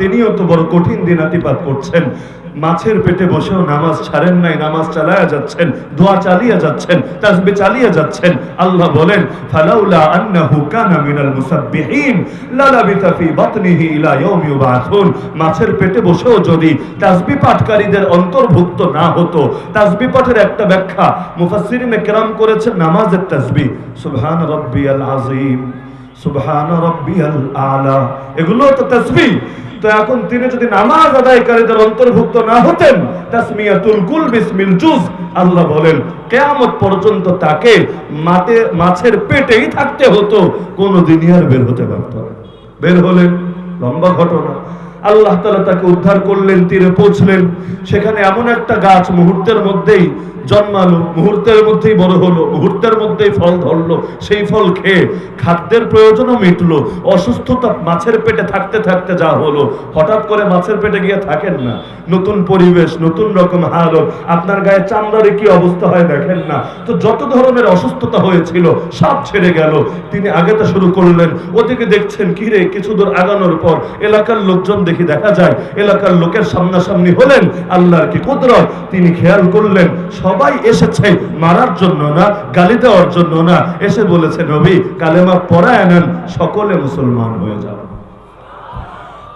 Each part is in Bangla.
তিনিও তো বড় কঠিন দিনাতিপাত করছেন। মাছের পেটে বসেও নামাজ ছাড়েন নাই, নামাজ চালায়া যাচ্ছেন, দোয়া চালিয়ে যাচ্ছেন, তাসবি চালিয়ে যাচ্ছেন। আল্লাহ বলেন, ফালাউলা আন্নাহু কানা মিনাল মুসাব্বিহিন লালাবিথা ফি বাতনিহি ইলা ইয়াউমি ইউবাসুন। মাছের পেটে বসেও যদি তাসবি পাঠকারীদের অন্তর্ভুক্ত না হতো, তাসবি পাঠের একটা ব্যাখ্যা মুফাসসিরিনে কেরাম করেছেন, নামাজের তাসবি। সুবহান রাব্বিয়াল আযীম। সুবহান এগুলো তো তাসবিহ। তো এখন তিনি যদি নামাজ আদায়কারীদের অন্তর্ভুক্ত না হতেন, তাসমিয়াতুল কুল বিসমিল আল্লাহ বলেন, কেয়ামত পর্যন্ত তাকে মাঠে মাছের পেটেই থাকতে হতো কোনো দিনই আর বের হতে পারত বের হলেন, লম্বা ঘটনা। আল্লাহ তালা তাকে উদ্ধার করলেন, তীরে পৌঁছলেন। সেখানে এমন একটা গাছ মুহূর্তের মধ্যেই জন্মালো, মুহূর্তের মধ্যেই বড় হলো, মুহূর্তের মধ্যেই ফল ধরলো, সেই ফল খেয়ে খাদ্যের প্রয়োজনও মিটলো, অসুস্থতা মাছের পেটে থাকতে থাকতে যা হলো, হঠাৎ করে মাছের পেটে গিয়ে থাকেন না। নতুন পরিবেশ, নতুন রকম হাল, আপনার গায়ে চামড়ারে কি অবস্থা হয় দেখেন না। তো যত ধরনের অসুস্থতা হয়েছিল, সব ছেড়ে গেল। তিনি আগেতে শুরু করলেন, ওদিকে দেখছেন, কি রে, কিছু দূর আগানোর পর? এলাকার লোকজন দেখি, দেখা যায়, এলাকার লোকের সামনাসামনি হলেন আল্লাহর কি কুদরত? তিনি খেয়াল করলেন সবাই এসেছে মারার জন্য না, গালি দেওয়ার জন্য না। এসে বলেছে, নবী, কালেমা পড়ায় নেন সকলে মুসলমান হয়ে যাবে।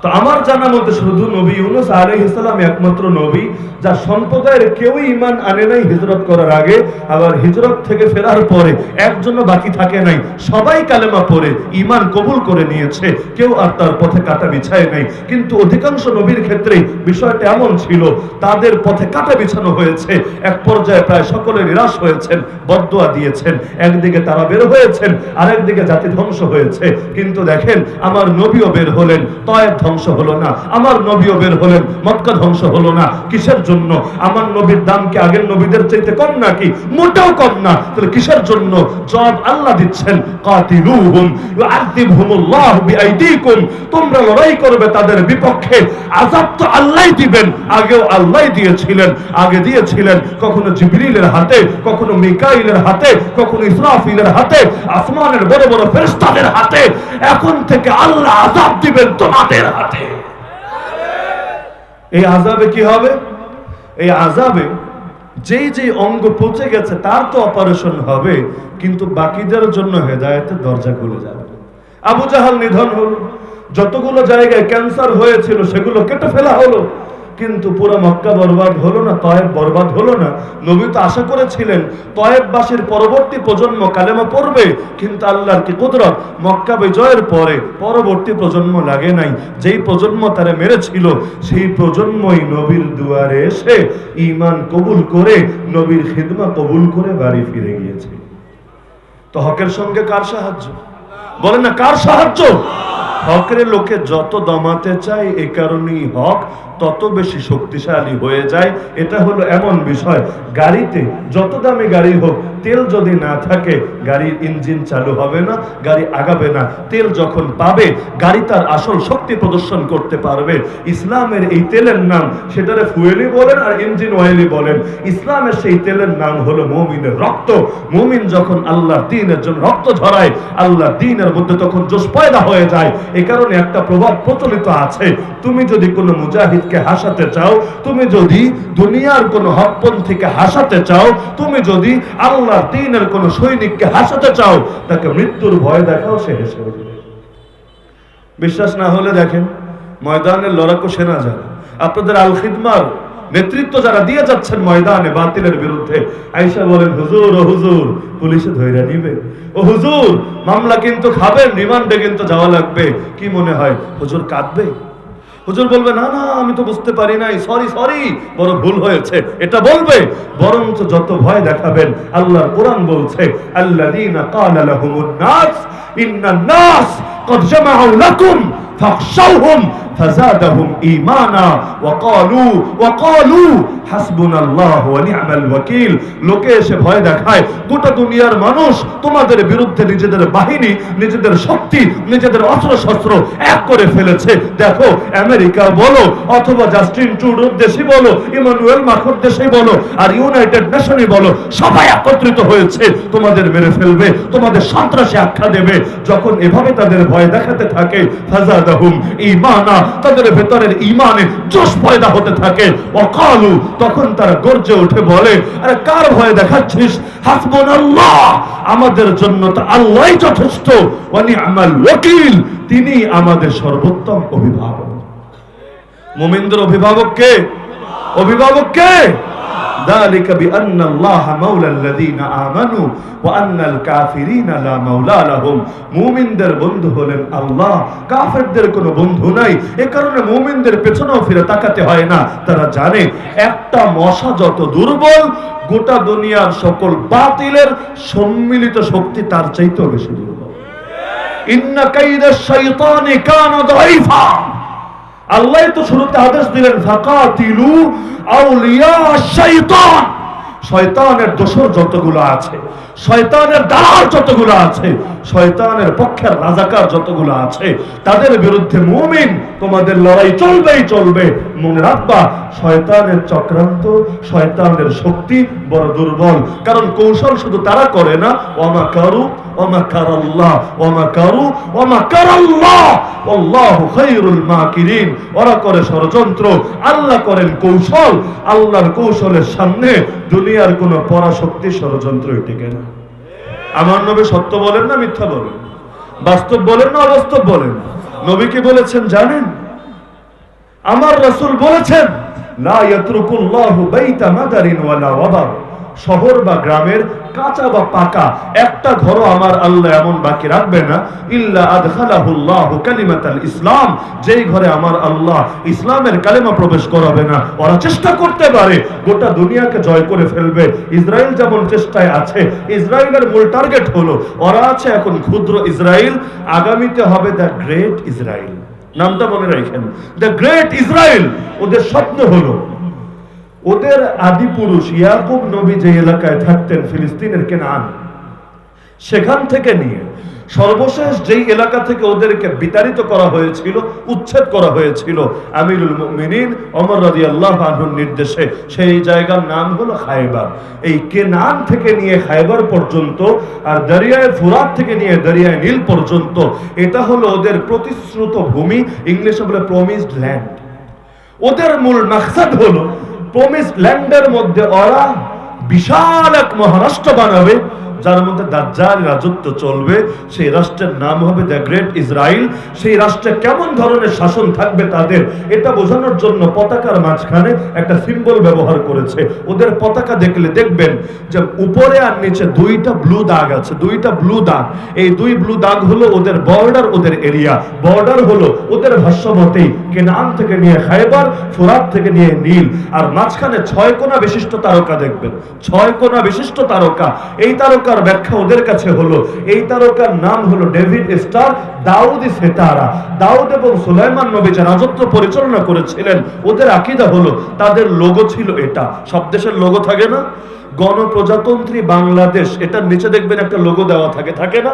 তো আমার জানা মতে শুধু নবী ইউনুস আলাইহিস সালাম একমাত্র নবী, যার সম্প্রদায়ের কেউই ইমান আনে নাই হিজরত করার আগে, আবার হিজরত থেকে ফেরার পরে একজনও বাকি থাকে নাই। সবাই কালেমা পড়ে ইমান কবুল করে নিয়েছে, কেউ আর তার পথে কাটা বিছায় নাই। কিন্তু অধিকাংশ নবীর ক্ষেত্রে বিষয়টা এমন ছিল, তাদের পথে কাটা বিছানো হয়েছে। এক পর্যায়ে প্রায় সকলে নিরাশ হয়েছেন, বদদোয়া দিয়েছেন। একদিকে তারা বের হয়েছেন, আরেকদিকে জাতি ধ্বংস হয়েছে। কিন্তু দেখেন, আমার নবীও বের হলেন তয়েব ধ্বংস হলো না। আমার নবীও বের হলেন, মক্কা ধ্বংস হলো না। কিসের জন্য? আমার নবীর দাম কি আগের নবীদের চাইতে কম নাকি? মোটেও কম না। তাহলে কিসের জন্য? জবাব আল্লাহ দিচ্ছেন, কাতিলুহুম, ইউআযিবহুমুল্লাহ বিআইদিকুম। তোমরা লড়াই করবে তাদের বিপক্ষে। আযাব তো আল্লাহই দিবেন। আগেও আল্লাহই দিয়েছিলেন, আগে দিয়েছিলেন। কখনো জিবরিলের হাতে, কখনো মিকাইলের হাতে, কখনো ইসরাফিলের হাতে, আসমানের বড় বড় ফেরেশতাদের হাতে। এখন থেকে আল্লাহ আযাব দিবেন তোমাদের হাতে এই আজাবে কি হবে? এই আজাবে যেই যে অঙ্গ পচে গেছে, তার তো অপারেশন হবে, কিন্তু বাকিদের জন্য হেদায়েতের দরজা খুলে যাবে। আবু জাহাল নিধন হলো। যতগুলো জায়গায় ক্যান্সার হয়েছিল, সেগুলো কেটে ফেলা হলো। কিন্তু পুরো মক্কা বরবাদ হলো না, তয়েব বরবাদ হলো না। নবী তো আশা করেছিলেন, তয়েববাসীর পরবর্তী প্রজন্ম কালেমা পড়বে, কিন্তু আল্লাহর কি কুদরত? মক্কা বিজয়ের পরে পরবর্তী প্রজন্ম লাগে নাই। যেই প্রজন্ম তারা মেরেছিল, সেই প্রজন্মই নবীর দুয়ারে এসে ঈমান কবুল করে, নবীর খিদমা কবুল করে বাড়ি ফিরে গিয়েছে। তো হকের সঙ্গে কার সাহায্য? বলেন না, কার সাহায্য? হকের লোকে যত দমাতে চায়, এ কারণেই হক তত বেশি শক্তিশালী হয়ে যায়। এটা হলো এমন বিষয়। গাড়িতে যত দামি গাড়ি হোক, তেল যদি না থাকে, গাড়ির ইঞ্জিন চালু হবে না, গাড়ি আগাবে না। তেল যখন পাবে, গাড়ি তার আসল শক্তি প্রদর্শন করতে পারবে। ইসলামের এই তেলের নাম, সেটারে ফুয়েলি বলেন আর ইঞ্জিন অয়েলি বলেন। ইসলামের সেই তেলের নাম হলো মমিনের রক্ত। মমিন যখন আল্লাহ দিনের জন্য রক্ত ঝরায় আল্লাহ দিনের মধ্যে তখন জোশ পয়দা হয়ে যায়। এ কারণে একটা প্রভাব প্রচলিত আছে। তুমি যদি কোনো মুজাহিদকে হাসাতে চাও, তুমি যদি দুনিয়ার কোনো হকপন্থীকে হাসাতে চাও, তুমি যদি আল্লাহ দিনের কোনো সৈনিককে হাসাতে চাও, তাকে মৃত্যুর ভয় দেখাও সে হেসে বিশ্বাস না হলে দেখেন, ময়দানের লড়াকু সেনা যারা, আপনাদের আল খিদমার নেতৃত্ব যারা দিয়ে যাচ্ছেন ময়দানে বাতিলের বিরুদ্ধে আইসা বলেন, হুজুর, ও হুজুর, পুলিশে ধৈর্য নিবে। ও হুজুর, মামলা কিন্তু খাবেন, রিমান্ডে কিন্তু যাওয়া লাগবে। কি মনে হয়? হুজুর কাঁদবে? হুজুর বলবে, না না, আমি তো বুঝতে পারি নাই, সরি সরি, বড় ভুল হয়েছে। এটা বলবে, বরঞ্চ যত ভয় দেখাবেন, আল্লাহর কোরআন বলছে, আল্লাযীনা ক্বালা লাহুমুন নাস ইন্নান নাস قد جمعوا لكم فاخشوهم فزادهم إيمانا وقالوا وقالوا حسبنا الله ونعم الوكيل লোকে এসে ভয় দেখায় গোটা দুনিয়ার মানুষ তোমাদের বিরুদ্ধে নিজেদের বাহিনী নিজেদের শক্তি নিজেদের অস্ত্র শস্ত্র এক করে ফেলেছে দেখো আমেরিকা বলো অথবা জাস্টিন ট্রুডোর দেশই বলো ইমানুয়েল মাখর দেশই বলো আর ইউনাইটেড নেশনই বলো সবাই একত্রিত হয়েছে তোমাদের মেরে ফেলবে তোমাদের সন্ত্রাসী আখ্যা দেবে যখন এভাবে তাদের ভয় ভয় দেখাতে থাকে, ফাজাদাহুম ঈমানা। তাদের ভেতরের ঈমানে জোশ পয়দা হতে থাকে। ওয়াকালু, তখন তারা গর্জে উঠে বলে, আরে কার ভয় দেখাচ্ছিস? হাসবুনাল্লাহ, আমাদের জন্য তো আল্লাহই যথেষ্ট। ওয়া নি'মাল ওয়াকিল, তিনি আমাদের সর্বোত্তম অভিভাবক। মুমিনদের অভিভাবক কে? অভিভাবক কে? ذلك بأن الله مولى الذين آمنوا وأن الكافرين لا مولى لهم মুমিনদের বন্ধু হলেন আল্লাহ কাফেরদের কোনো বন্ধু নাই এ কারণে মুমিনদের পেছনেও ফিরে তাকাতে হয় না তারা জানে একটা মশা যত দুর্বল গোটা দুনিয়ার সকল বাতিলের সম্মিলিত শক্তি তার চাইতেও বেশি দুর্বল ইন্না কাইদা শাইতানি কানা দাইফা আল্লাহ তো শুরুতে আদেশ দিলেন ফাঁকা তিলু আউলিয়া শয়তান শয়তানের দোষর যতগুলো আছে শয়তানের দালাল যতগুলো আছে, শয়তানের পক্ষের রাজাকার যতগুলো আছে, তাদের বিরুদ্ধে মুমিন তোমাদের লড়াই চলবেই চলবে। মনে রাখবা, শয়তানের চক্রান্ত, শয়তানের শক্তি বড় দুর্বল। কারণ কৌশল শুধু তারা করে না ওমা কারু ওমা কারাল্লাহ ওমা কারু ওমা কারাল্লাহ। আল্লাহু খায়রুল মাকিরিন। ওরা করে ষড়যন্ত্র, আল্লাহ করেন কৌশল। আল্লাহর কৌশলের সামনে দুনিয়ার কোনো পরাশক্তি ষড়যন্ত্র টিকে না। আমার নবী সত্য বলেন না মিথ্যা বলেন? বাস্তব বলেন না অবাস্তব বলেন? নবী কি বলেছেন জানেন? আমার রসুল বলেছেন, লা ইয়াতরুকুল্লাহু বাইতা মাদারিন ওয়ালা ওয়াবা শহর বা গ্রামের কাঁচা বা পাকা, একটা ঘরও আমার আল্লাহ এমন বাকি রাখবে না। ইল্লা আদখালাহুল্লাহু কালিমাতাল ইসলাম। যেই ঘরে আমার আল্লাহ ইসলামের কালেমা প্রবেশ করাবে না, ওরা চেষ্টা করতে পারে। গোটা দুনিয়াকে জয় করে ফেলবে। ইসরায়েল যেমন চেষ্টায় আছে ইসরায়েলের মূল টার্গেট হলো, ওরা আছে এখন ক্ষুদ্র ইসরায়েল আগামীতে হবে দ্য গ্রেট ইসরায়েল নামটা মনে রাখেন, দ্য গ্রেট ইসরায়েল ওদের স্বপ্ন হলো ওদের আদি পুরুষ ইয়াকুব নবী যে এলাকায় থাকতেন ফিলিস্তিনের কেনান, সেখান থেকে নিয়ে সর্বশেষ যেই এলাকা থেকে ওদেরকে বিতাড়িত করা হয়েছিল, উচ্ছেদ করা হয়েছিল, আমিরুল মুমিনিন অমর রাজি আল্লাহ নির্দেশে, সেই জায়গার নাম হলো খাইবার এই কেনান থেকে নিয়ে খাইবার পর্যন্ত আর দরিয়ায় ফুরাত থেকে নিয়ে দরিয়ায় নীল পর্যন্ত, এটা হলো ওদের প্রতিশ্রুত ভূমি, ইংলিশে বলে প্রমিসড ল্যান্ড ওদের মূল মাকসাদ হলো প্রমিস ল্যান্ডের মধ্যে ওরা বিশাল এক মহারাষ্ট্র বানাবে। যার মধ্যে দাজ্জাল রাজত্ব চলবে, সেই রাষ্ট্রের নাম হবে দ্য গ্রেট ইসরায়েল সেই রাষ্ট্রে কেমন ধরনের শাসন থাকবে তাদের, এটা বোঝানোর জন্য পতাকার মাঝখানে একটা সিম্বল ব্যবহার করেছে। ওদের পতাকা দেখলে দেখবেন যে উপরে আর নিচে দুইটা ব্লু দাগ আছে, দুইটা ব্লু দাগ। এই দুই ব্লু দাগ হলো ওদের বর্ডার ওদের এরিয়া বর্ডার হলো ওদের ভাষ্য মতেই কেনান থেকে নিয়ে খাইবার ফোরাত থেকে নিয়ে নীল। আর মাঝখানে ছয় কোনা বিশিষ্ট তারকা দেখবেন, ছয় কোনা বিশিষ্ট তারকা। এই তারকার ব্যাখ্যা ওদের কাছে হলো। এই তারকার নাম হলো ডেভিড স্টার দাউদ সেতারা। দাউদ এবং সুলাইমান নবী যে রাজত্ব পরিচালনা করেছিলেন, ওদের আকিদা হলো, তাদের লোগো ছিল এটা। সব দেশের লোগো থাকে না? গণপ্রজাতন্ত্রী বাংলাদেশ, এটার নিচে দেখবেন একটা লোগো দেওয়া থাকে থাকে না?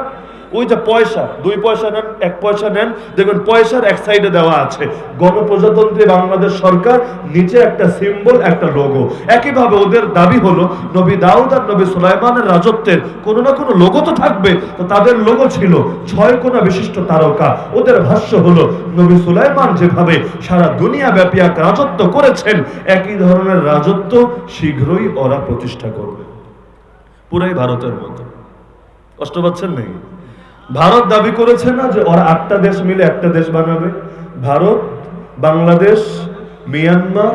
ওই যে পয়সা, দুই পয়সা নেন, এক পয়সা নেন, দেখবেন পয়সার এক সাইডে দেওয়া আছে। গণপ্রজাতন্ত্রী বাংলাদেশ সরকার নিচে একটা সিম্বল একটা লোগো একইভাবে ওদের দাবি হলো, নবী দাউদ আর নবী সুলাইমানের রাজত্বের কোনো না কোনো লোগো তো থাকবে, তো তাদের লোগো ছিল ছয় কোনা বিশিষ্ট তারকা। ওদের ভাষ্য হলো, নবী সুলাইমান যেভাবে সারা দুনিয়া ব্যাপী এক রাজত্ব করেছেন, একই ধরনের রাজত্ব শীঘ্রই ওরা প্রতিষ্ঠা করবে। পুরাই ভারতের মতো। কষ্ট পাচ্ছেন নাকি? ভারত দাবি করেছে না যে ওরা আটটা দেশ মিলে একটা দেশ বানাবে? ভারত, বাংলাদেশ, মিয়ানমার,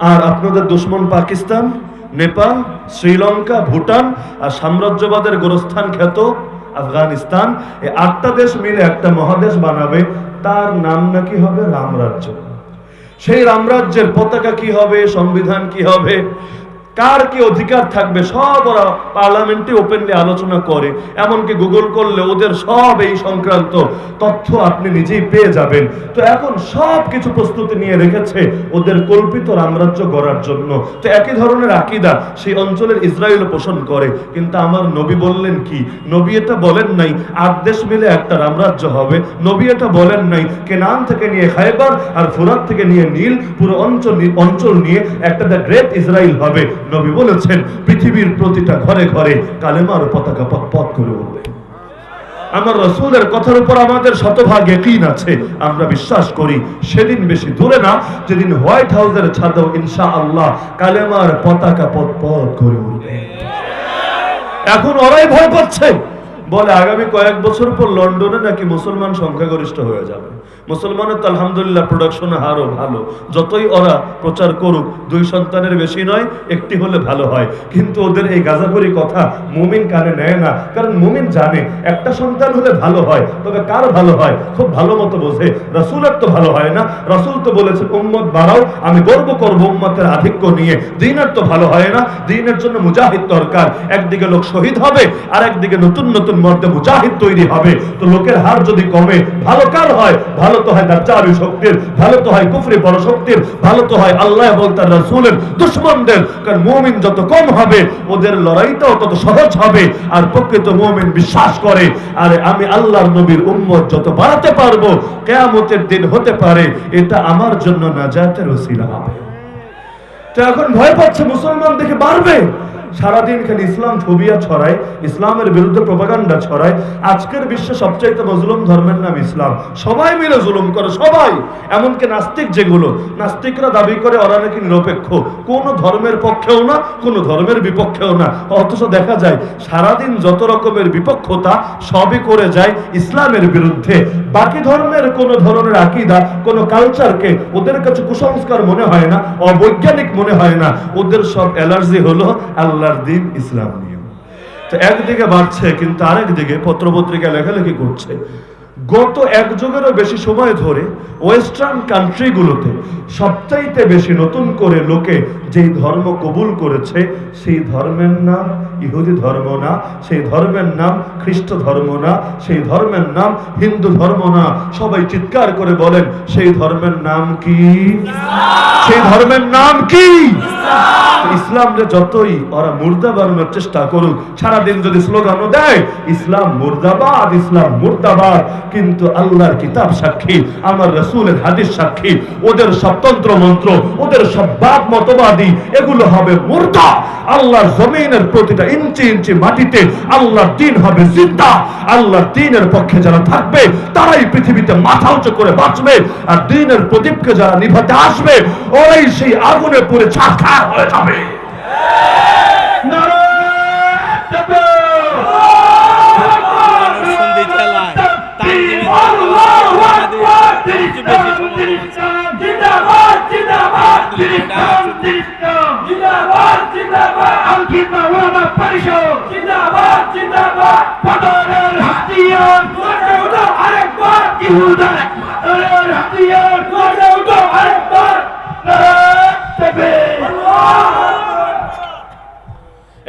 আর আপনাদের দুশ্মন পাকিস্তান, নেপাল, শ্রীলঙ্কা, ভুটান, আর সাম্রাজ্যবাদের গোরস্থান খ্যাত আফগানিস্তান। এই আটটা দেশ মিলে একটা মহাদেশ বানাবে, তার নাম নাকি হবে রামরাজ্য। সেই রামরাজ্যের পতাকা কি হবে, সংবিধান কি হবে? কার কি অধিকার থাকবে সব ওরা পার্লামেন্টে ওপেনলি আলোচনা করে। এমনকি গুগল করলে ওদের সব এই সংক্রান্ত তথ্য আপনি নিজেই পেয়ে যাবেন। তো এখন সব কিছু প্রস্তুতি নিয়ে রেখেছে ওদের কল্পিত রামরাজ্য গড়ার জন্য। তো একই ধরনের আকিদা সেই অঞ্চলের ইসরায়েল পোষণ করে। কিন্তু আমার নবী বললেন কি? নবী এটা বলেন নাই, আট দেশ মিলে একটা রামরাজ্য হবে। নবী এটা বলেন নাই, কেনান থেকে নিয়ে খাইবার আর ফুরাত থেকে নিয়ে নীল, পুরো অঞ্চল অঞ্চল নিয়ে একটা দ্য গ্রেট ইসরায়েল হবে। নবী বলেছেন, পৃথিবীর প্রতিটা ঘরে ঘরে কালেমার পতাকা পথ পথ করে উঠবে। আমার রসুলের কথার উপর আমাদের শতভাগ একইন আছে। আমরা বিশ্বাস করি, সেদিন বেশি দূরে না, যেদিন হোয়াইট হাউসের ছাদেও ইনশা আল্লাহ কালেমার পতাকা পথ পথ করে উঠবে। এখন ওরাই ভয় পাচ্ছে। বলে আগামী কয়েক বছর পর লন্ডনে নাকি মুসলমান সংখ্যাগরিষ্ঠ হয়ে যাবে। মুসলমানের তো আলহামদুলিল্লাহ প্রোডাকশন হারও ভালো। যতই ওরা প্রচার করুক, দুই সন্তানের বেশি নয়, একটি হলে ভালো হয়। কিন্তু ওদের এই গাজাভরি কথা মুমিন কানে নেয় না। কারণ মুমিন জানে, একটা সন্তান হলে ভালো হয়, তবে কার ভালো হয়? খুব ভালো মতো বোঝে। রাসূলের তো ভালো হয় না। রাসূল তো বলেছেন উম্মত বাড়াও, আমি গর্ব করব উম্মতের আধিক্য নিয়ে। দিনের তো ভালো হয় না। দিনের জন্য মুজাহিদ দরকার। একদিকে লোক শহীদ হবে আর একদিকে নতুন নতুন মর্দে মুজাহিদ তৈরি হবে। তো লোকের হার যদি কমে, ভালো কার হয়? ভালো তো হয় দাজ্জালি শক্তির, ভালো তো হয় কুফরি বড় শক্তির ভালো তো হয় আল্লাহ এবং তার রাসূলের দুশমনদের। কারণ মুমিন যত কম হবে, ওদের লড়াইটাও তত সহজ হবে, আর প্রকৃত মুমিন বিশ্বাস করে, আরে আমি আল্লাহর নবীর উম্মত যত বাড়াতে পারব, কেয়ামতের দিন হতে পারে, এটা আমার জন্য নাজাতের ওসিলা হবে। তো এখন ভয় পাচ্ছে মুসলমান দেখে বাড়বে সারাদিন খালি ইসলাম ফোবিয়া ছড়ায়, ইসলামের বিরুদ্ধে প্রপাগান্ডা ছড়ায়। আজকের বিশ্বে সবচাইতে মজলুম ধর্মের নাম ইসলাম। সবাই মিলে জুলুম করে, সবাই। এমনকি নাস্তিক যেগুলো, নাস্তিকরা দাবি করে ওরা নাকি নিরপেক্ষ। কোন ধর্মের পক্ষেও না, কোন ধর্মের বিপক্ষেও না। অথচ দেখা যায়, সারাদিন যত রকমের বিপক্ষতা, সবই করে যায় ইসলামের বিরুদ্ধে। বাকি ধর্মের কোন ধরনের আকিদা, কোন কালচারকে ওদের কাছে কুসংস্কার মনে হয় না, অবৈজ্ঞানিক মনে হয় না। ওদের সব অ্যালার্জি হলো আল্লাহর দিন ইসলাম নিয়ম তো একদিকে বাড়ছে, কিন্তু আরেক দিকে পত্রপত্রিকা লেখালেখি করছে। গত এক যুগেরও বেশি সময় ধরে ওয়েস্টার্ন কান্ট্রিগুলোতে সবচাইতে বেশি নতুন করে লোকে যেই ধর্ম কবুল করেছে, সেই ধর্মের নাম ইহুদি ধর্ম না সেই ধর্মের নাম খ্রিস্ট ধর্ম না সেই ধর্মের নাম হিন্দু ধর্ম না। সবাই চিৎকার করে বলেন সেই ধর্মের নাম কি? সেই ধর্মের নাম কি? ইসলামরে যতই ওরা মুর্দা বানানোর চেষ্টা করুক সারাদিন যদি স্লোগানও দেয় ইসলাম মুর্দাবাদ ইসলাম মুর্দাবাদ। কিন্তু আল্লাহর কিতাব সাক্ষী আমার রসুলের হাদিস সাক্ষী ওদের সব তন্ত্র মন্ত্র ওদের সব বাদ মতবাদী এগুলো হবে মুর্দা। আল্লাহর জমিনের প্রতিটা ইঞ্চি ইঞ্চি মাটিতে আল্লাহর দিন হবে জিন্দা। আল্লাহর দিনের পক্ষে যারা থাকবে, তারাই পৃথিবীতে মাথা উঁচু করে বাঁচবে আর দিনের প্রদীপকে যারা নিভাতে আসবে, ওরাই সেই আগুনে পুরে ছাড়খাড় হয়ে যাবে।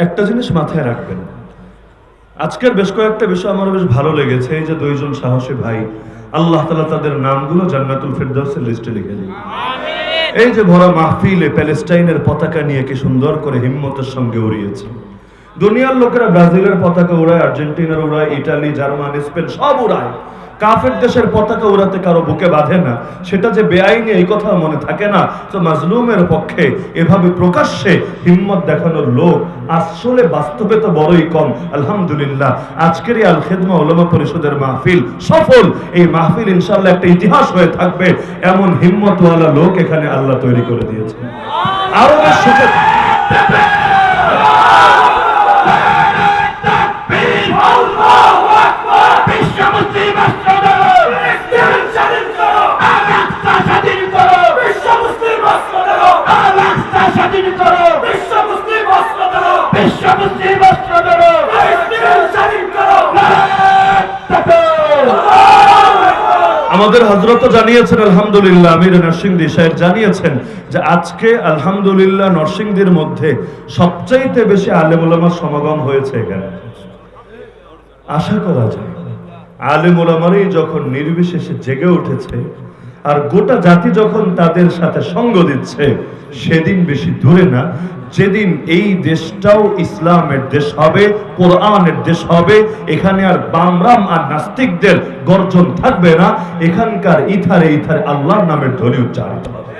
একটা জিনিস মাথায় রাখবেন। আজকের বেশ কয়েকটা বিষয় আমার বেশ ভালো লেগেছে। এই যে দুইজন সাহসী ভাই আল্লাহ তালা তাদের নামগুলো জান্নাতুল ফেরদৌসের লিস্টে লিখে দিন এই যে ভরা মাহফিলে প্যালেস্টাইনের পতাকা নিয়ে কি সুন্দর করে হিম্মতের সঙ্গে উড়িয়েছে। দুনিয়ার লোকেরা ব্রাজিলের পতাকা উড়ায়, আর্জেন্টিনার উড়ায়, ইটালি, জার্মান, স্পেন সব উড়ায়। কাফের দেশের পতাকা উড়াতে কারও বুকে বাঁধে না। সেটা যে বেআইনি, এই কথা মনে থাকে না। তো মাজলুমের পক্ষে এভাবে প্রকাশ্যে হিম্মত দেখানোর লোক আসলে বাস্তবে তো বড়ই কম। আলহামদুলিল্লাহ, আজকের এই আল খেদমা ওলামা পরিষদের মাহফিল সফল। এই মাহফিল ইনশাল্লাহ একটা ইতিহাস হয়ে থাকবে। এমন হিম্মতওয়ালা লোক এখানে আল্লাহ তৈরি করে দিয়েছে আরও সুখে আমাদের হজরত জানিয়েছেন, আলহামদুলিল্লাহ, আমির নরসিংদী সাহেব জানিয়েছেন যে আজকে আলহামদুলিল্লাহ নরসিংদীর মধ্যে সবচাইতে বেশি আলেমুলামার সমাগম হয়েছে এখানে। আশা করা যায় আলেম ওলামারই যখন নির্বিশেষে জেগে উঠেছে আর গোটা জাতি যখন তাদের সাথে সঙ্গ দিচ্ছে, সেদিন বেশি দূরে না যেদিন এই দেশটাও ইসলামের দেশ হবে, কোরআনের দেশ হবে, এখানে আর বামরাম আর নাস্তিকদের গর্জন থাকবে না, এখানকার ইথারে ইথারে আল্লাহর নামের ধ্বনি উচ্চারিত হবে।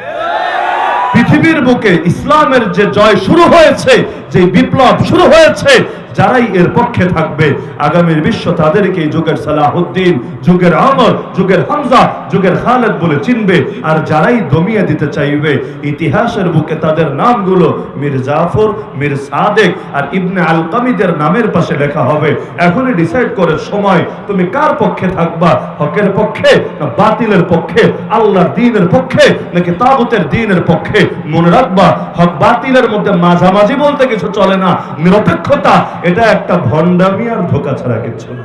পৃথিবীর বুকে ইসলামের যে জয় শুরু হয়েছে, যে বিপ্লব শুরু হয়েছে যারাই এর পক্ষে থাকবে, আগামীর বিশ্ব তাদেরকে যুগের সালাহুদ্দিন, যুগের আমর যুগের হামজা, যুগের খালেদ বলে চিনবে। আর যারাই দমিয়ে দিতে চাইবে, ইতিহাসের বুকে তাদের নামগুলো মীর জাফর, মীর সাদেক আর ইবনে আলকামিদের নামের পাশে লেখা হবে। এখনই ডিসাইড করে সময়, তুমি কার পক্ষে থাকবা? হকের পক্ষে না বাতিলের পক্ষে? আল্লাহর দিনের পক্ষে নাকি তাগুতের দিনের পক্ষে? মনে রাখবা, হক বাতিলের মধ্যে মাঝামাঝি বলতে কিছু চলে না। নিরপেক্ষতা এটা একটা ভণ্ডামি আর ধোকা ছাড়া কিছু না।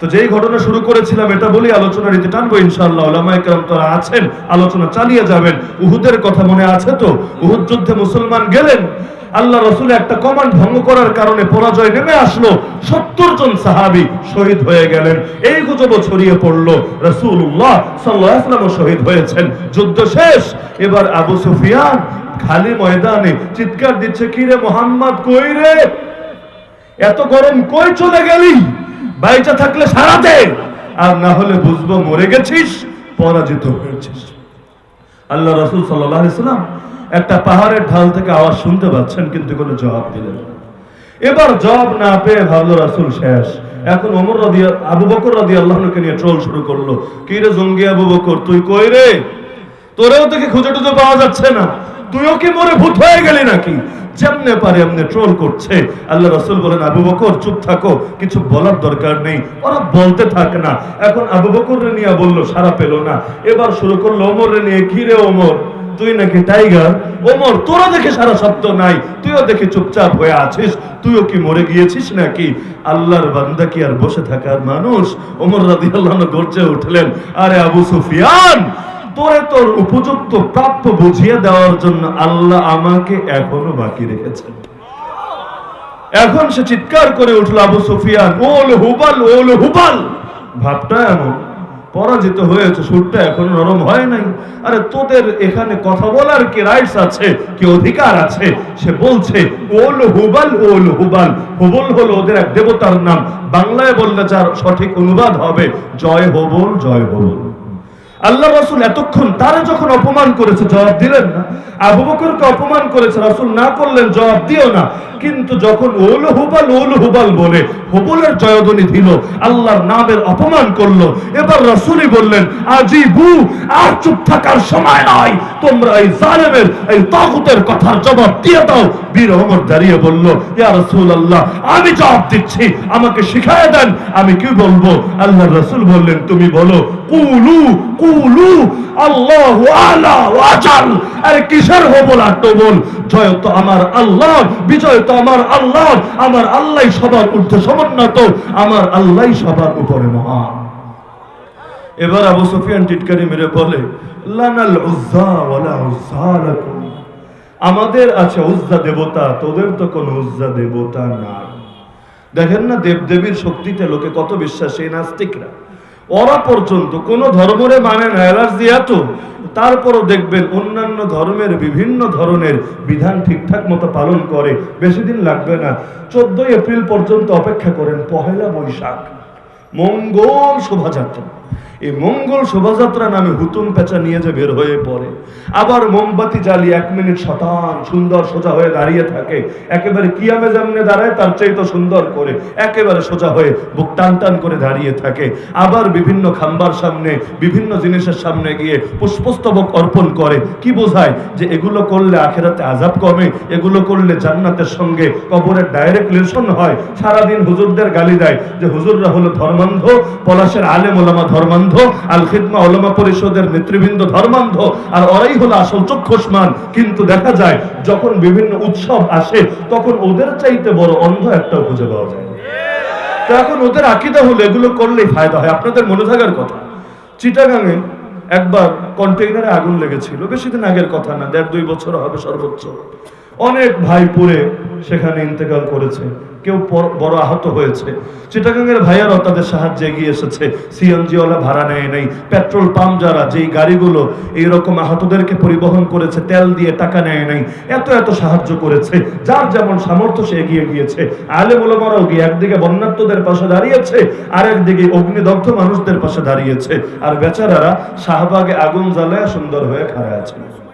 তো যেই ঘটনা শুরু করেছিলাম, এটা বলি আলোচনা রীতি টানবো, ইনশাআল্লাহ। ওলামায়ে কেরাম তারা আছেন, আলোচনা চালিয়ে যাবেন। উহুদের কথা মনে আছে তো? উহুদ যুদ্ধে মুসলমান গেলেন। আল্লাহ রসুল একটা কমান্ড ভঙ্গ করার কারণে পরাজয় নেমে আসলো। সত্তর জন সাহাবি শহীদ হয়ে গেলেন। এই গুজবও ছড়িয়ে পড়ল। রসুল্লাহ সাল্লাহ শহীদ হয়েছেন। যুদ্ধ শেষ। এবার আবু সুফিয়ান খালি ময়দানে চিৎকার দিচ্ছে কিরে মোহাম্মদ, কই রে? এত গরম কই চলে গেলি? বাইচা থাকলে সারাতে। আর না হলে বুঝব মরে গেছিস, পরাজিত হয়েছিস। আল্লাহ রসুল সাল্লাম একটা পাহাড়ের ঢাল থেকে আওয়াজ শুনতে পাচ্ছেন, কিন্তু কোনো জবাব দিলেন এবার জবাব না পেয়ে ভাবলো রাসুল শেষ। এখন অমর রাদি, আবু বকর রাদি আল্লাহকে নিয়ে ট্রোল শুরু করল। কি রে জঙ্গি আবু বকর, তুই কই রে? তোরেও তোকে খুঁজে টুজে পাওয়া যাচ্ছে না। তুইও কি মরে ভূত হয়ে গেলি নাকি? যেমনে পারে এমনি ট্রোল করছে। আল্লাহ রসুল বলেন, আবু বকর, চুপ থাকো, কিছু বলার দরকার নেই। ওরা বলতে থাক না। এখন আবু বকর নিয়ে বলল, সারা পেল না। এবার শুরু করল ওমর রে নিয়ে, কি রে ওমর? তুই নাকি টাইগার? ওমর, তোরা দেখে সারা শব্দ নাই। তুইও দেখে চুপচাপ হয়ে আছিস। তুইও কি মরে গিয়েছিস নাকি? আল্লাহর বান্দা কি আর বসে থাকার মানুষ? ওমর রাদি আল্লাহ গর্জে উঠলেন, আরে আবু সুফিয়ান তোরে তোর উপযুক্ত প্রাপ্য বুঝিয়ে দেওয়ার জন্য আল্লাহ আমাকে এখনও বাকি রেখেছেন। এখন সে চিৎকার করে উঠল, আবু সুফিয়ান, ওল হুবাল ওল হুবাল। ভাবটা এমন, পরাজিত হয়েছে, সুরটা এখনও নরম হয় নাই। আরে তোদের এখানে কথা বলার কি রাইটস আছে? কি অধিকার আছে? সে বলছে, ওল হুবাল ওল হুবাল। হুবল হলো ওদের এক দেবতার নাম। বাংলায় বললে যার সঠিক অনুবাদ হবে, জয় হবল জয় হবল। আল্লাহ রসুল এতক্ষণ তারা যখন অপমান করেছে, জবাব দিলেন না। আবু বকরকে অপমান করেছে, রসুল না করলেন, জবাব দিও না। কিন্তু যখন ওল হুবাল ওল হুবাল বলে, হুবলের জয়ধ্বনি দিল আল্লাহর নামের অপমান করল। এবার রসুলই বললেন আজি বু আর চুপ থাকার সময় নয় তোমরা এই জালেমের, এই তাগুতের কথার জবাব দিয়ে দাও। বীর ওমর দাঁড়িয়ে বলল, ইয়া রসুল আল্লাহ আমি জবাব দিচ্ছি, আমাকে শিখায় দেন, আমি কি বলব? আল্লাহ রসুল বললেন, তুমি বলো, কুলু কুলু, আল্লাহু আলা ওয়াজাল আরে কিসের হবল আর টবল জয় তো আমার আল্লাহ, বিজয় তো আমার আল্লাহ, আমার আল্লাহই সবার ঊর্ধ্বে সমুন্নত, আমার আল্লাহই সবার উপরে মহান। এবার আবু সুফিয়ান টিটকারি মেরে বলে, লানাল উজ্জা ওয়ালা উজ্জা আমাদের আছে উজ্জা দেবতা, তোদের তো কোনো উজ্জা দেবতা না দেখেন না দেবদেবীর শক্তিতে লোকে কত বিশ্বাসী, নাস্তিকরা। ওরা পর্যন্ত কোন ধর্মরে মানে না অ্যালার্জি এত তারপরও দেখবেন অন্যান্য ধর্মের বিভিন্ন ধরনের বিধান ঠিকঠাক মতো পালন করে, বেশি দিন লাগবে না। চোদ্দই এপ্রিল পর্যন্ত অপেক্ষা করেন পহেলা বৈশাখ, মঙ্গল শোভাযাত্রা। এই মঙ্গল শোভাযাত্রা নামে হুতুম পেঁচা নিয়ে যে বের হয়ে পড়ে। আবার মোমবাতি জ্বালিয়ে এক মিনিট শতান সুন্দর সোজা হয়ে দাঁড়িয়ে থাকে। একেবারে কিয়ামে যেমনে দাঁড়ায়, তার চাইতে সুন্দর করে একেবারে সোজা হয়ে বুক টান টান করে দাঁড়িয়ে থাকে। আবার বিভিন্ন খাম্বার সামনে, বিভিন্ন জিনিসের সামনে গিয়ে পুষ্পস্তবক অর্পণ করে। কি বোঝায়? যে এগুলো করলে আখেরাতে আজাব কমে, এগুলো করলে জান্নাতের সঙ্গে কবরের ডাইরেক্ট রিলেশন হয়। সারাদিন হুজুরদের গালি দেয় যে, হুজুররা হলো ধর্মান্ধ, পলাশের আলেম ওলামা ধর্মান্ধ। আল খিদমা ওলামা পরিষদের নেতৃবৃন্দ ধর্মান্ধ, আর ওরাই হলো আসল চক্ষুষ্মান কিন্তু দেখা যায়, যখন বিভিন্ন উৎসব আসে, তখন ওদের চাইতে বড় অন্ধ একটাও খুঁজে পাওয়া যায় এখন ওদের আকিদা হলো, এগুলো করলেই ফায়দা হয়। আপনাদের মনে থাকার কথা, চিটাগাঙে একবার কন্টেইনারে আগুন লেগেছিল। বেশি দিন আগের কথা না, দেড় দুই বছর হবে সর্বোচ্চ। অনেক ভাই পুড়ে সেখানে ইন্তেকাল করেছে। কেউ বড় আহত হয়েছে। চিটাগাঙ্গের ভাইয়ারাও তাদের সাহায্যে এগিয়ে এসেছে। সিএনজি ওয়ালা ভাড়া নেয় নাই। পেট্রোল পাম্প যারা, যেই গাড়িগুলো, এইরকম আহতদেরকে পরিবহন করেছে, তেল দিয়ে টাকা নেয় নাই। এত এত সাহায্য করেছে। যার যেমন সামর্থ্য, সে এগিয়ে গিয়েছে। আলে মোলামারাও গিয়ে একদিকে বন্যাত্মদের পাশে দাঁড়িয়েছে আর একদিকে অগ্নিদগ্ধ মানুষদের পাশে দাঁড়িয়েছে। আর বেচারারা শাহবাগে আগুন জ্বালায় সুন্দর হয়ে খাড়া আছে।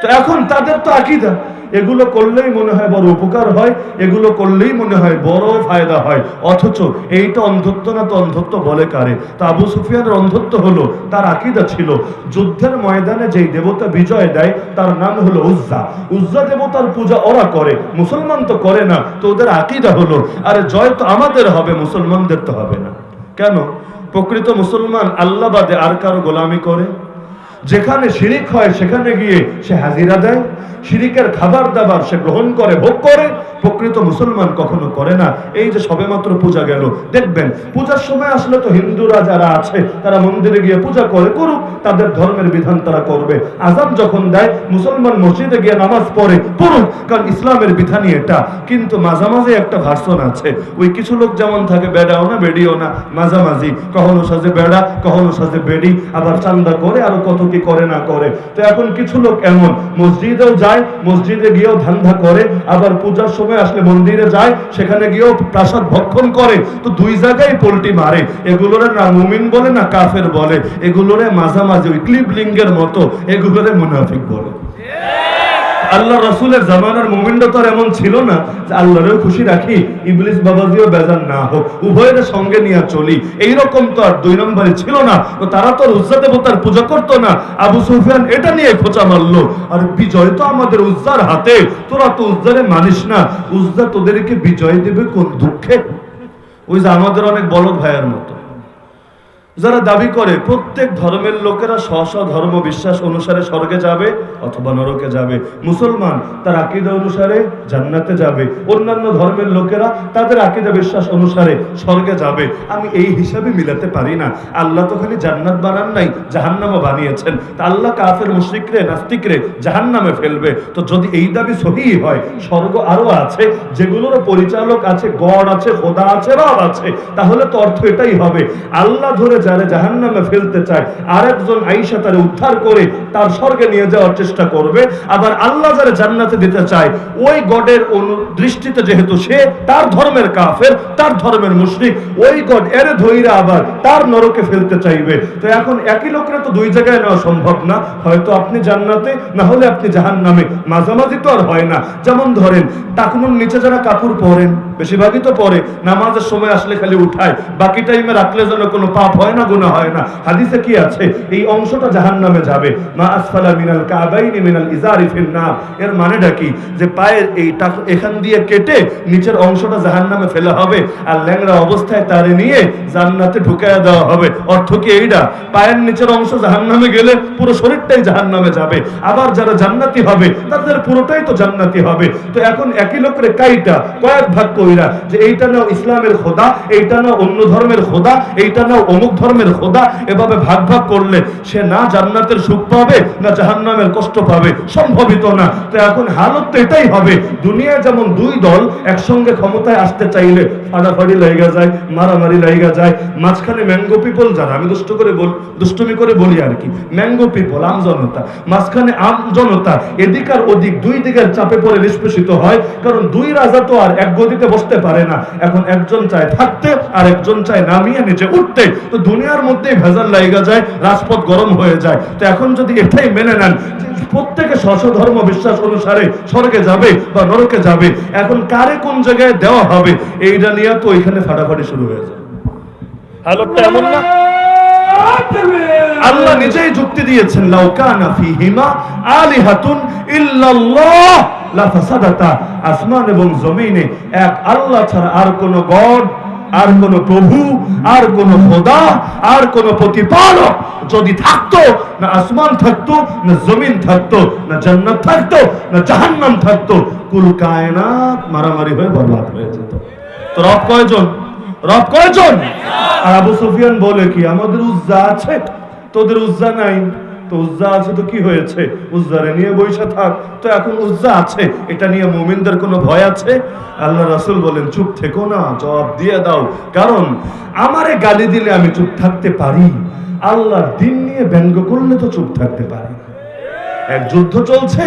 তো এখন তাদের তো আকিদা। এগুলো করলেই মনে হয় বড় উপকার হয়, এগুলো করলেই মনে হয় বড় ফায়দা হয়। অথচ এইটা অন্ধত্ব না তো অন্ধত্ব বলে কারে? তো আবু সুফিয়ানের অন্ধত্ব হলো, তার আকিদা ছিল যুদ্ধের ময়দানে যেই দেবতা বিজয় দেয়, তার নাম হলো উজ্জা। উজ্জা দেবতার পূজা ওরা করে, মুসলমান তো করে না, তো ওদের আকিদা হলো, আরে জয় তো আমাদের হবে, মুসলমানদের তো হবে না। কেন? প্রকৃত মুসলমান আল্লাহ বাদে আর কারও গোলামি করে? যেখানে শিরিক হয়, সেখানে গিয়ে সে হাজিরা দেয়। শিরিকের খাবার দাবার সে গ্রহণ করে, ভোগ করে। প্রকৃত মুসলমান কখনো করে না। এই যে সবেমাত্র পূজা গেল, দেখবেন, পূজার সময় আসলে তো হিন্দুরা যারা আছে, তারা মন্দিরে গিয়ে পূজা করে, করুক, তাদের ধর্মের বিধান তারা করবে। আজান যখন দেয়, মুসলমান মসজিদে গিয়ে নামাজ পড়ে, পড়ুক, কারণ ইসলামের বিধানই এটা। কিন্তু মাঝামাঝি একটা ভার্সন আছে, ওই কিছু লোক যেমন থাকে, বেড়াও না, বেডিও না, মাঝামাঝি। কখনো সাজে বেড়া, কখনো সাজে বেডি, আবার চান্দা করে আরও কত কি করে না করে? তো এখন কিছু লোক এমন, মসজিদেও যায়, মসজিদে গিয়েও ধান্ধা করে, আবার পূজার সময় আসলে মন্দিরে যায়, সেখানে গিয়েও প্রাসাদ ভক্ষণ করে, তো দুই জায়গায় পোল্টি মারে। এগুলোরে না মুমিন বলে, না কাফের বলে, এগুলোরে মাঝামাঝি ক্লিপ লিঙ্গের মতো, এগুলোরে মুনাফিক বলে। আল্লাহ রসুলের জামানার মোমেন্ট তো এমন ছিল না যে আল্লাহরেও খুশি রাখি, ইবলিস বাবাজিও বেজার না হোক, উভয়ের সঙ্গে নিয়ে চলি। এইরকম তো আর দুই নম্বরে ছিল না। তো তারা তো উজ্জা দেবতার পূজা করতো না। আবু সুফিয়ান এটা নিয়ে খোঁচা মারলো। আর বিজয় তো আমাদের উজ্জার হাতে। তোরা তো উজ্জারে মানিস না। উজ্জা তোদেরকে বিজয় দেবে কোন দুঃখে? ওই যে আমাদের অনেক বলদ ভাইয়ের মতো। যারা দাবি করে, প্রত্যেক ধর্মের লোকেরা স্ব ধর্ম বিশ্বাস অনুসারে স্বর্গে যাবে অথবা নরকে যাবে। মুসলমান তার আকিদা অনুসারে জান্নাতে যাবে। অন্যান্য ধর্মের লোকেরা তাদের আকিদা বিশ্বাস অনুসারে স্বর্গে যাবে। আমি এই হিসাবে মিলাতে পারি না। আল্লাহ তো খালি জান্নাত বানান নাই, জাহান্নামও বানিয়েছেন। তা আল্লাহ কাফের, মুশরিকরে, নাস্তিকরে জাহান্নামে ফেলবে। তো যদি এই দাবি সহি হয়, স্বর্গ আরও আছে, যেগুলোর পরিচালক আছে, গড় আছে, খোদা আছে, রব আছে, তাহলে তো অর্থ এটাই হবে। আল্লাহ ধরে যারা জাহান্নামে ফেলতে চায়, আরেকজন আইসা তারে উদ্ধার করে তার স্বর্গে নিয়ে যাওয়ার চেষ্টা করবে। আবার আল্লাহ যারা জান্নাতে দিতে চায়, ওই গডের অনু- দৃষ্টিতে যেহেতু সে তার ধর্মের কাফের, তার ধর্মের মুশরিক, ওই গড এর ধৈরা আবার তার নরকে ফেলতে চাইবে। তো এখন একই লোকের তো দুই জায়গায় নেওয়া সম্ভব না। হয়তো আপনি জান্নাতে, না হলে আপনি জাহান্নামে। মাঝামাঝি তো আর হয় না। যেমন ধরেন টাকুনুর নিচে যারা কাপড় পরেন বেশিরভাগই তো পরে নামাজের সময় আসলে খালি উঠায়। বাকি টাইমে রাখলে যেন কোনো পাপ হয় না, গুনাহ হয় না। হাদিসে কি আছে? এই অংশটা জাহান্নামে যাবে। মা আসফালা মিনাল কাবাইনি মিনাল নার এর মানেটা কি? যে পায়ের এই এখান দিয়ে কেটে নিচের অংশটা জাহান্নামে ফেলা হবে আর ল্যাংড়া অবস্থায় তারে নিয়ে জান্নাতে দেওয়া হবে। অর্থ কি এইটা পায়ের নিচের অংশ জাহান্নামে গেলে পুরো শরীরটাই জাহান্নামে যাবে। আবার যারা জান্নাতি হবে, তাদের পুরোটাই তো জান্নাতি হবে। তো এখন একই লোকের কাইটা কয়েক ভাগ কইরা যে এইটা নাও ইসলামের খোদা, এইটা নাও অন্য ধর্মের খোদা, এইটা নাও অমুক ধর্মের খোদা, এভাবে ভাগ ভাগ করলে সে না জান্নাতের সুখ পাবে, না জাহান্নামের কষ্ট পাবে, সম্ভবিত না। তো এখন হালত তো এটাই হবে দুনিয়ায় যেমন দুই দল একসঙ্গে ক্ষমতায় আসতে চাইলে ফাড়াফাড়ি লাইগা যায়, মারামারি লাইগা যায়, মাঝখানে ম্যাঙ্গো পিপল যারা, আমি দুষ্ট করে বল, দুষ্টমি করে বলি আর কি, ম্যাঙ্গো পিপল, আম জনতা, মাঝখানে আম জনতা, এদিক আর ওদিক, দুই দিকের চাপে পড়ে নিষ্পেষিত হয়, কারণ দুই রাজা তো আর এক গদিতে বসতে পারে না। এখন একজন চায় থাকতে আর একজন চায় নামিয়ে নিচে উঠতে। তো দুনিয়ার মধ্যেই ভেজাল লাইগা যায়, রাজপথ গরম হয়ে যায়। তো এখন যদি এটাই মেনে নেন প্রত্যেকে স্বস্ব ধর্ম বিশ্বাস অনুসারে স্বর্গে যাবে বা নরকে যাবে, এখন কারে কোন জায়গায় দেওয়া হবে, এইটা নিয়ে তো এখানে ফাটাফাটি শুরু হয়ে যায়। হালতটা এমন না? আল্লাহ নিজেই যুক্তি দিয়েছেন লাউকানা ফিহিমা আলিহাতুন ইল্লাল্লাহ। লাফাসাদাতা আসমান এবং জমিনে এক আল্লাহ ছাড়া আর কোন গড, আর কোন প্রভু, আর কোন খোদা, আর কোন প্রতিপালক যদি থাকতো, না আসমান থাকতো, না জমিন থাকতো, না জান্নাত থাকতো, না জাহান্নাম থাকতো, কুল কায়নাত মারামারি হয়ে বরবাদ হয়ে যেত। তো রব কয়জন? রব কয়জন? আর আবু সুফিয়ান বলে কি, আমাদের উজ্জা আছে, তোদের উজ্জা নাই। তো উজ্জা আছে তো কি হয়েছে? উজ্জারে নিয়ে বৈশা থাক। তো এখন উজ্জা আছে, এটা নিয়ে মোমিনদের কোনো ভয় আছে? আল্লাহ রাসুল বলেন, চুপ থেকো না, জবাব দিয়ে দাও। কারণ আমারে গালি দিলে আমি চুপ থাকতে পারি। আল্লাহর দিন নিয়ে ব্যঙ্গ করলে তো চুপ থাকতে পারি এক যুদ্ধ চলছে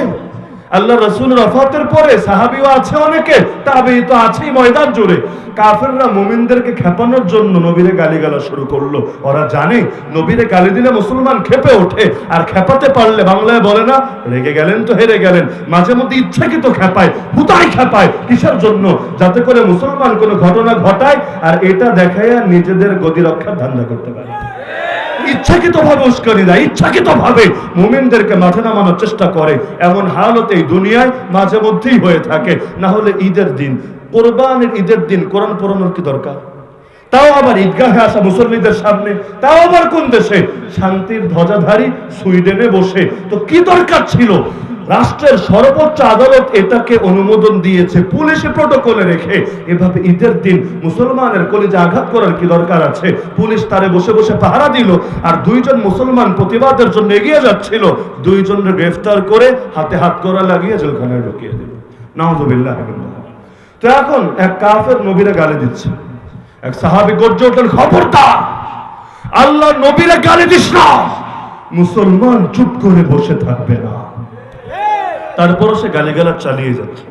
আল্লাহ রসুল রফাতের পরে সাহাবিও আছে অনেকে, তাবেই তো আছেই ময়দান জুড়ে। কাফেররা মুমিনদেরকে খেপানোর জন্য নবীরে গালিগালা শুরু করল। ওরা জানে নবীরে গালি দিলে মুসলমান খেপে ওঠে, আর খেপাতে পারলে বাংলায় বলে না, রেগে গেলেন তো হেরে গেলেন, মাঝে মধ্যে ইচ্ছাকৃত খেপায় হুতাই খেপায়। কিসের জন্য? যাতে করে মুসলমান কোনো ঘটনা ঘটায়, আর এটা দেখায় নিজেদের গদি রক্ষার ধান্দা করতে পারে। ইচ্ছাকৃত ভাবে উস্কানি দেয় ইচ্ছাকৃত ভাবে মুমিনদেরকে মাঠে নামানোর চেষ্টা করে। এমন হালত এই দুনিয়ায় মাঝে মধ্যেই হয়ে থাকে। না হলে ঈদের দিন, কোরবানের ঈদের দিন কোরআন পড়ানোর কি দরকার? তাও আবার ঈদগাহে আসা মুসল্লিদের সামনে, তাও আবার কোন দেশে? শান্তির ধ্বজাধারী সুইডেনে বসে। তো কি দরকার ছিল? রাষ্ট্রের সর্বোচ্চ আদালত এটাকে অনুমোদন দিয়েছে। পুলিশে প্রোটোকলে রেখে এভাবে ঈদের দিন মুসলমানের কলেজে আঘাত করার কি দরকার আছে? পুলিশ তারে বসে বসে পাহারা দিল আর দুইজন মুসলমান প্রতিবাদের জন্য এগিয়ে যাচ্ছিল। দুইজনকে গ্রেফতার করে হাতে হাত করা লাগিয়ে জেলখানায় ঢুকিয়ে দিল। নাউজুবিল্লাহ তো এখন এক কাফের নবীরা গালি দিচ্ছে। এক সাহাবি গর্জে খবরদার, আল্লাহ নবীরা গালি দিস না। মুসলমান চুপ করে বসে থাকবে না। তারপরও সে গালিগালাজ চালিয়ে যাচ্ছে।